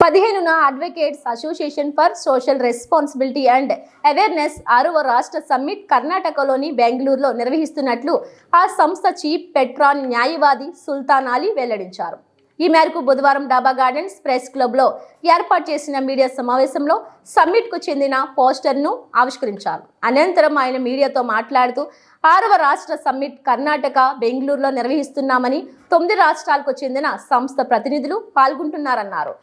పదిహేనున advocates association for social responsibility and awareness ఆరవ రాష్ట్ర సమ్మిట్ కర్ణాటకలోని బెంగళూరులో నిర్వహిస్తున్నట్లు ఆ సంస్థ చీఫ్ పెట్రాన్ న్యాయవాది సుల్తాన్ అలీ వెల్లడించారు. ఈ మేరకు బుధవారం డాబా గార్డెన్స్ ప్రెస్ క్లబ్లో ఏర్పాటు చేసిన మీడియా సమావేశంలో సమ్మిట్కు చెందిన పోస్టర్ను ఆవిష్కరించారు. అనంతరం ఆయన మీడియాతో మాట్లాడుతూ ఆరవ రాష్ట్ర సమ్మిట్ కర్ణాటక బెంగళూరులో నిర్వహిస్తున్నామని తొమ్మిది రాష్ట్రాలకు చెందిన సంస్థ ప్రతినిధులు పాల్గొంటున్నారన్నారు.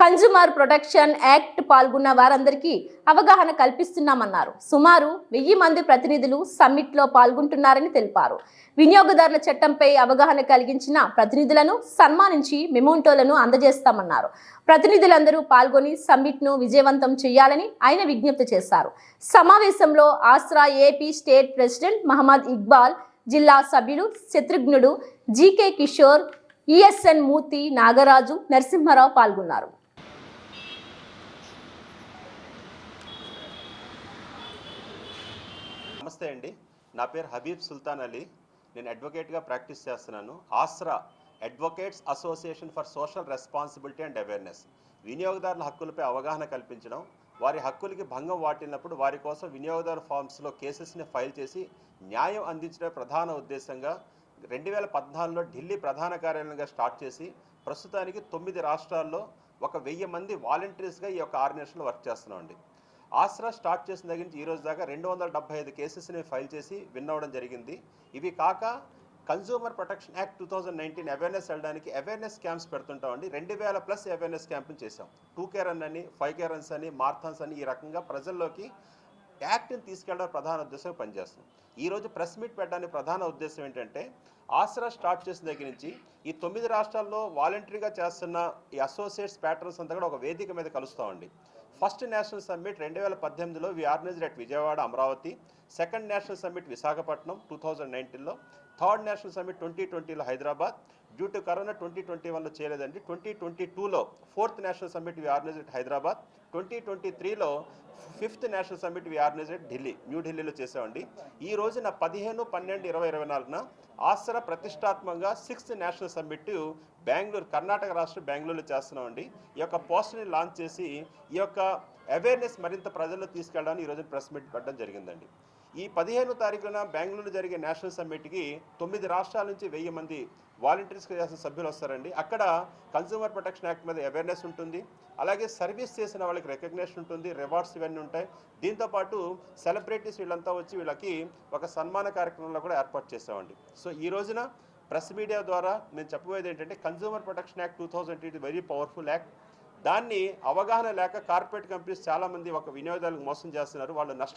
కన్జ్యూమర్ ప్రొటెక్షన్ యాక్ట్ పాల్గొన్న వారందరికీ అవగాహన కల్పిస్తున్నామన్నారు. సుమారు వెయ్యి మంది ప్రతినిధులు సమ్మిట్లో పాల్గొంటున్నారని తెలిపారు. వినియోగదారుల చట్టంపై అవగాహన కలిగించిన ప్రతినిధులను సన్మానించి మెమోంటోలను అందజేస్తామన్నారు. ప్రతినిధులందరూ పాల్గొని సమ్మిట్ను విజయవంతం చేయాలని ఆయన విజ్ఞప్తి చేశారు. సమావేశంలో ASRA AP state president Mohammad Iqbal జిల్లా సభ్యులు శత్రుఘ్నుడు జీకే కిషోర్ ఈఎస్ఎన్ మూర్తి నాగరాజు నరసింహారావు పాల్గొన్నారు. నమస్తే అండి. నా పేరు హబీబ్ సుల్తాన్ అలీ. నేను అడ్వకేట్గా ప్రాక్టీస్ చేస్తున్నాను. ASRA advocates association for social responsibility and awareness వినియోగదారుల హక్కులపై అవగాహన కల్పించడం వారి హక్కులకి భంగం వాటినప్పుడు వారి కోసం వినియోగదారు ఫార్మ్స్లో కేసెస్ని ఫైల్ చేసి న్యాయం అందించడం ప్రధాన ఉద్దేశంగా రెండు వేల పద్నాలుగులో ఢిల్లీ ప్రధాన కార్యాలయంగా స్టార్ట్ చేసి ప్రస్తుతానికి తొమ్మిది రాష్ట్రాల్లో ఒక వెయ్యి మంది వాలంటీర్స్గా ఈ యొక్క ఆర్గనైజేషన్లో వర్క్ చేస్తున్నామండి ఆసరా స్టార్ట్ చేసిన దగ్గర నుంచి ఈ రోజు దాకా రెండు వందల డెబ్బై ఐదు కేసెస్ని ఫైల్ చేసి విన్ అవ్వడం జరిగింది. ఇవి కాక consumer protection act two thousand nineteen awareness వెళ్ళడానికి అవేర్నెస్ క్యాంప్స్ పెడుతుంటామండి. రెండు వేల ప్లస్ అవేర్నెస్ క్యాంపులు చేసాం టూ కే రన్ అని ఫైవ్ కే రన్స్ అని మార్థన్స్ అని ఈ రకంగా ప్రజల్లోకి యాక్ట్ని తీసుకెళ్ళడం ప్రధాన ఉద్దేశం పనిచేస్తుంది. ఈరోజు ప్రెస్ మీట్ పెట్టడానికి ప్రధాన ఉద్దేశం ఏంటంటే ఆసరా స్టార్ట్ చేసిన దగ్గర నుంచి ఈ తొమ్మిది రాష్ట్రాల్లో వాలంటరీగా చేస్తున్న ఈ అసోసియేట్స్ ప్యాటర్న్స్ అంతా కూడా ఒక వేదిక మీద కలుస్తామండి ఫస్ట్ నేషనల్ సమ్మిట్ రెండు వేల పద్దెనిమిదిలో we organized at Vijayawada Amaravati. Second national summit Visakhapatnam two thousand నైన్టీన్లో. థర్డ్ నేషనల్ సమ్మిట్ ట్వంటీ ట్వంటీలో Hyderabad. Due to corona twenty twenty వన్లో చేయలేదండి. ట్వంటీ ట్వంటీ టూలో fourth national summit we organized Hyderabad. Twenty twenty త్రీలో fifth national summit we organized Delhi న్యూఢిల్లీలో చేసామండి ఈ రోజున పదిహేను పన్నెండు ఇరవై ఇరవై నాలుగున ఆసర ప్రతిష్టాత్మకంగా sixth national summit Bengaluru Karnataka రాష్ట్రం బెంగళూరులో చేస్తున్నామండి. ఈ యొక్క పోస్టర్ని లాంచ్ చేసి ఈ యొక్క అవేర్నెస్ మరింత ప్రజల్లో తీసుకెళ్ళడానికి ఈరోజు ప్రెస్ మీట్ పెట్టడం జరిగిందండి. ఈ పదిహేను తారీఖున బెంగళూరు జరిగే నేషనల్ సమ్మిట్కి తొమ్మిది రాష్ట్రాల నుంచి వెయ్యి మంది వాలంటీర్స్గా చేసిన సభ్యులు వస్తారండి. అక్కడ కన్సూమర్ ప్రొటెక్షన్ యాక్ట్ మీద అవేర్నెస్ ఉంటుంది. అలాగే సర్వీస్ చేసిన వాళ్ళకి రికగ్నేషన్ ఉంటుంది. రివార్డ్స్ ఇవన్నీ ఉంటాయి. దీంతోపాటు సెలబ్రిటీస్ వీళ్ళంతా వచ్చి వీళ్ళకి ఒక సన్మాన కార్యక్రమంలో కూడా ఏర్పాటు చేసామండి సో ఈ రోజున ప్రెస్ మీడియా ద్వారా నేను చెప్పబోయేది ఏంటంటే consumer protection act two thousand it very powerful act దాన్ని అవగాహన లేక కార్పొరేట్ కంపెనీస్ చాలామంది ఒక వినియోగదారులకు మోసం చేస్తున్నారు. వాళ్ళు నష్టం